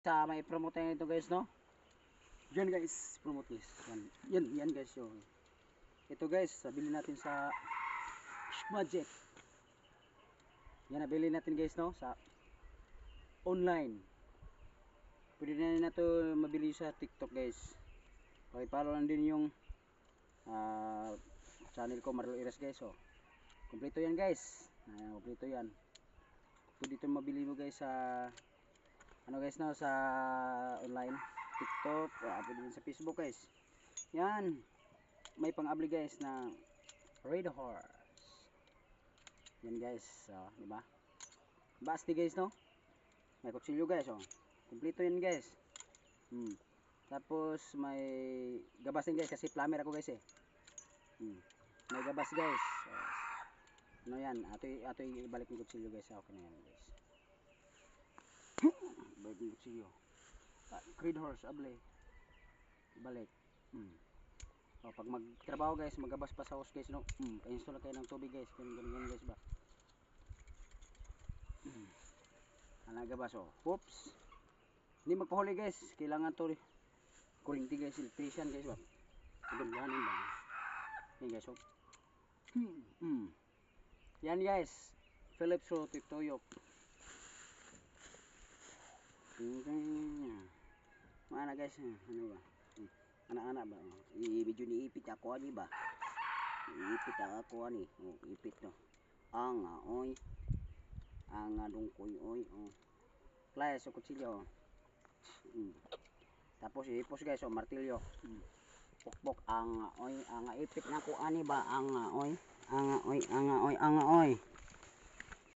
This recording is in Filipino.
sa may promote tayo ito guys no Yan guys, promote this. Yan, yan, yan guys yung. Ito guys, nabili natin sa Budget. Yan nabili natin guys no sa online. Pwede na na to mabili sa TikTok guys. Pakipalo lang din yung ah, channel ko Marlo Iras guys oh. Kompleto yan guys. Ayan, kompleto yan. Pwede ito mabili mo guys sa ano guys no sa online TikTok, uh, pwede din sa Facebook guys. Yan. May pang-abli guys na Red Horse. Yan guys, oh, di ba? Basti guys no. May kutsilyo guys oh. Kompleto yan guys. Hmm. Tapos may gabas din guys kasi plumber ako guys eh. Hmm. May gabas guys. Oh. Ano yan? Ato ato ibalik yung kutsilyo guys. Okay na yan guys. Kutsilyo. Ah, Creed horse, able. Balik. Hmm. O, pag magtrabaho guys, magabas pa sa hose guys, no? Hmm. Pa-install kayo ng tubig guys. Ganun ganun ganun guys ba? Hmm. Ano gabas oh. Oops. Hindi magpahuli guys. Kailangan to kurinti guys, electrician guys ba? Ganun ba? Yan guys oh. Hmm. Hmm. Yan guys. Philips Rotic Mana guys, eh, ano ba? Anak-anak ba? I-video ni ipit ako ani ba? Ipit ako ani. Oh, ipit no. Anga oy. Anga dungkoy oy. Oh. Flash o kutsilyo. Hmm. Tapos ipos guys, oh, martilyo. Hmm. Pokpok anga oy, anga ipit na ko ani ba? Anga oy. Anga oy, anga oy, anga oy.